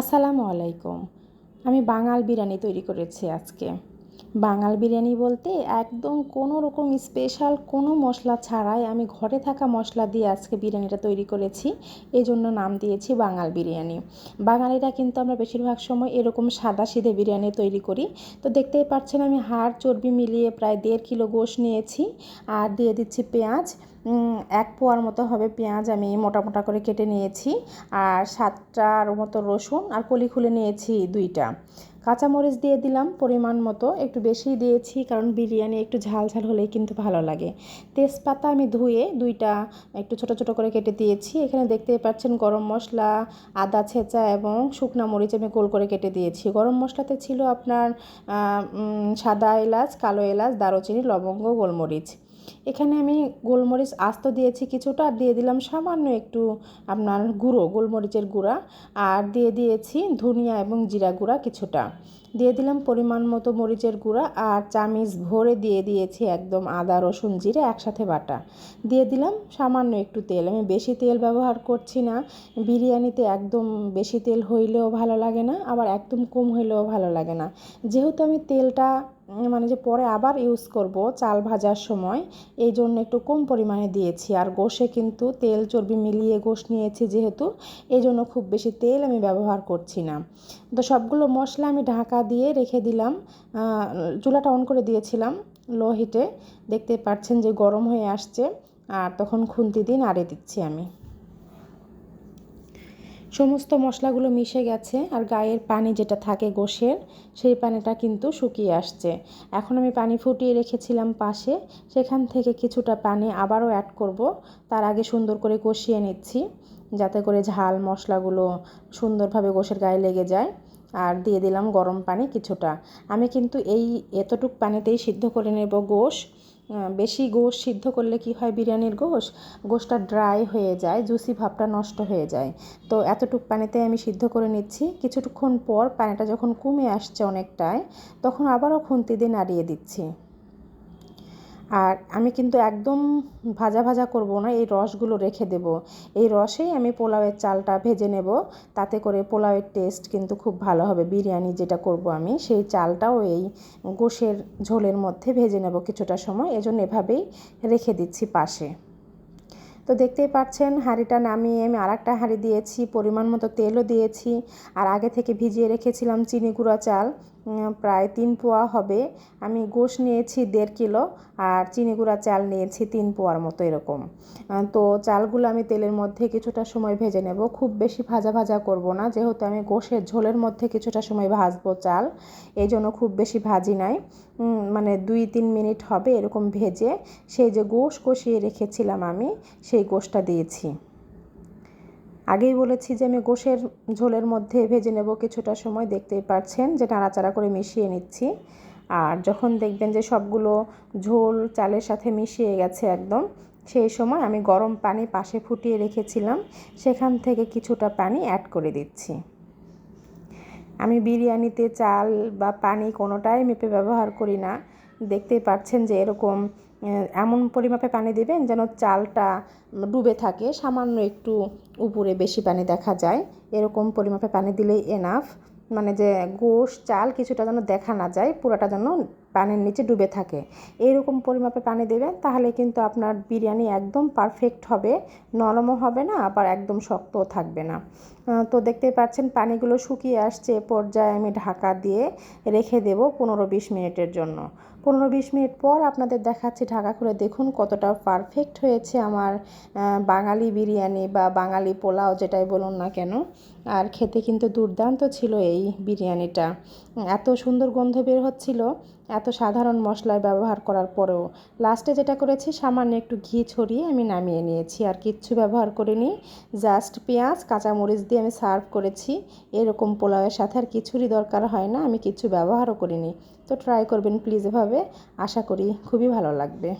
আসসালামু আলাইকুম। আমি বাঙাল বিরিয়ানি তৈরি করেছি আজকে। বাঙাল বিরিয়ানি বলতে একদম কোনো রকম স্পেশাল কোনো মশলা ছাড়াই আমি ঘরে থাকা মশলা দিয়ে আজকে বিরিয়ানিটা তৈরি করেছি। এই জন্য নাম দিয়েছি বাঙাল বিরিয়ানি। বাঙালিরা কিন্তু আমরা বেশিরভাগ সময় এরকম সাদা সিধে বিরিয়ানি তৈরি করি। তো দেখতেই পাচ্ছেন আমি হাড় চর্বি মিলিয়ে প্রায় দেড় কিলো গোশ নিয়েছি। আর দিয়ে দিচ্ছি পেঁয়াজ। এক পোয়ার মতো হবে পেঁয়াজ আমি মোটা মোটা করে কেটে নিয়েছি আর সাতটার মতো রসুন আর কলি খুলে নিয়েছি দুইটা। কাঁচামরিচ দিয়ে দিলাম পরিমাণ মতো, একটু বেশি দিয়েছি কারণ বিরিয়ানি একটু ঝাল ঝাল হলেই কিন্তু ভালো লাগে। তেজপাতা আমি ধুয়ে দুইটা একটু ছোট ছোট করে কেটে দিয়েছি, এখানে দেখতেই পাচ্ছেন গরম মশলা, আদা, ছেঁচা এবং শুকনা মরিচ আমি গোল করে কেটে দিয়েছি। গরম মশলাতে ছিল আপনার সাদা এলাচ, কালো এলাচ, দারুচিনি, লবঙ্গ, গোলমরিচ। এখানে আমি গোলমরিচ আস্ত দিয়েছি কিছুটা, আর দিয়ে দিলাম সামান্য একটু আপনার গুঁড়ো, গোলমরিচের গুঁড়া, আর দিয়ে দিয়েছি ধনিয়া এবং জিরা গুঁড়া কিছুটা। দিয়ে দিলাম পরিমাণ মতো মরিচের গুঁড়া, আর চামিচ ভরে দিয়ে দিয়েছি একদম আদা, রসুন, জিরে একসাথে বাটা। দিয়ে দিলাম সামান্য একটু তেল। আমি বেশি তেল ব্যবহার করছি না। বিরিয়ানিতে একদম বেশি তেল হইলেও ভালো লাগে না, আবার একদম কম হইলেও ভালো লাগে না। যেহেতু আমি তেলটা মানে যে পরে আবার ইউজ করব চাল ভাজার সময়, এই জন্য একটু কম পরিমাণে দিয়েছি। আর গোশে কিন্তু তেল চর্বি মিলিয়ে গোশ নিয়েছি যেহেতু, এই জন্য খুব বেশি তেল আমি ব্যবহার করছি না। তো সবগুলো মশলা আমি ঢাকা দিয়ে রেখে দিলাম। চুলাটা অন করে দিয়েছিলাম লো হিটে। দেখতে পাচ্ছেন যে গরম হয়ে আসছে। আর তখন খুন্তি দিয়ে নাড়ে দিচ্ছি আমি। সমস্ত মশলাগুলো মিশে গেছে আর গায়ের পানি যেটা থাকে গোশের, সেই পানিটা কিন্তু শুকিয়ে আসছে। এখন আমি পানি ফুটিয়ে রেখেছিলাম পাশে, সেখান থেকে কিছুটা পানি আবারও অ্যাড করব। তার আগে সুন্দর করে কষিয়ে নিচ্ছি, যাতে করে ঝাল মশলাগুলো সুন্দরভাবে গোশের গায়ে লেগে যায়। আর দিয়ে দিলাম গরম পানি কিছুটা। আমি কিন্তু এই এতটুক পানিতেই সিদ্ধ করে নেব গোশ। বেশি গোশ সিদ্ধ করলে কি হয় বিরিয়ানির গোশ? গোশটা ড্রাই হয়ে যায় জুসি ভাবটা নষ্ট হয়ে যায়। তো এতটুক পানিতে আমি সিদ্ধ করে নিচ্ছি। কিছুক্ষণ পর পানিটা যখন কমে আসছে অনেকটাই তখন আবারও খুন্তি দিয়ে নাড়িয়ে দিচ্ছি। আর আমি কিন্তু একদম ভাজা ভাজা করব না, এই রসগুলো রেখে দেব। এই রসেই আমি পোলাওয়ের চালটা ভেজে নেব, তাতে করে পোলাওয়ের টেস্ট কিন্তু খুব ভালো হবে। বিরিয়ানি যেটা করব আমি, সেই চালটাও এই গোশের ঝোলের মধ্যে ভেজে নেব কিছুটা সময়, এজন্য এভাবেই রেখে দিচ্ছি পাশে। তো দেখতেই পাচ্ছেন, হাঁড়িটা নামিয়ে আমি আর একটা হাঁড়ি দিয়েছি, পরিমাণ মতো তেলও দিয়েছি, আর আগে থেকে ভিজিয়ে রেখেছিলাম চিনি গুঁড়া চাল। প্রায় তিন পোয়া হবে। আমি গোশ নিয়েছি দেড় কিলো আর চিনি গুঁড়া চাল নিয়েছি তিন পোয়ার মতো এরকম। তো চালগুলো আমি তেলের মধ্যে কিছুটা সময় ভেজে নেব। খুব বেশি ভাজা ভাজা করব না, যেহেতু আমি গোশের ঝোলের মধ্যে কিছুটা সময় ভাজবো চাল, এই জন্য খুব বেশি ভাজি নাই। মানে দুই তিন মিনিট হবে এরকম ভেজে। সেই যে গোশ কষিয়ে রেখেছিলাম আমি, সেই গোশটা দিয়েছি। আগেই বলেছি যে আমি গোশের ঝোলের মধ্যে ভেজে নেব কিছুটা সময়। দেখতেই পাচ্ছেন যে নাড়াচাড়া করে মিশিয়ে নিচ্ছি। আর যখন দেখবেন যে সবগুলো ঝোল চালের সাথে মিশিয়ে গেছে একদম, সেই সময় আমি গরম পানি পাশে ফুটিয়ে রেখেছিলাম। সেখান থেকে কিছুটা পানি অ্যাড করে দিচ্ছি। আমি বিরিয়ানিতে চাল বা পানি কোনোটাই মেপে ব্যবহার করি না। দেখতেই পাচ্ছেন যে এরকম এমন পরিমাপে পানি দেবেন যেন চালটা ডুবে থাকে, সামান্য একটু উপরে বেশি পানি দেখা যায়। এরকম পরিমাপে পানি দিলেই এনাফ মানে যে গোশ, চাল কিছুটা যেন দেখা না যায়, পুরোটা যেন পানির নিচে ডুবে থাকে। এইরকম পরিমাপে পানি দেবেন, তাহলে কিন্তু আপনার বিরিয়ানি একদম পারফেক্ট হবে, নরমও হবে না, আবার একদম শক্তও থাকবে না। তো দেখতে পাচ্ছেন পানিগুলো শুকিয়ে আসছে। পর্যায়ে আমি ঢাকা দিয়ে রেখে দেব পনেরো বিশ মিনিটের জন্য। পনেরো বিশ মিনিট পর আপনাদের দেখাচ্ছি ঢাকা খুলে দেখুন কতটা পারফেক্ট হয়েছে আমার বাঙালি বিরিয়ানি বা বাঙালি পোলাও যেটাই বলুন না কেন। আর খেতে কিন্তু দুর্দান্ত ছিল এই বিরিয়ানিটা। এত সুন্দর গন্ধ বের হচ্ছিল, এত সাধারণ মশলার ব্যবহার করার পরেও। লাস্টে যেটা করেছি, সামান্য একটু ঘি ছড়িয়ে আমি নামিয়ে নিয়েছি। আর কিচ্ছু ব্যবহার করিনি জাস্ট পেঁয়াজ, কাঁচামরিচ দিয়ে আমি সার্ভ করেছি, এরকম পোলাওয়ের সাথে আর কিছুরই দরকার হয় না, আমি কিছু ব্যবহারও করিনি। তো ট্রাই করবেন প্লিজ এভাবে, আশা করি খুবই ভালো লাগবে।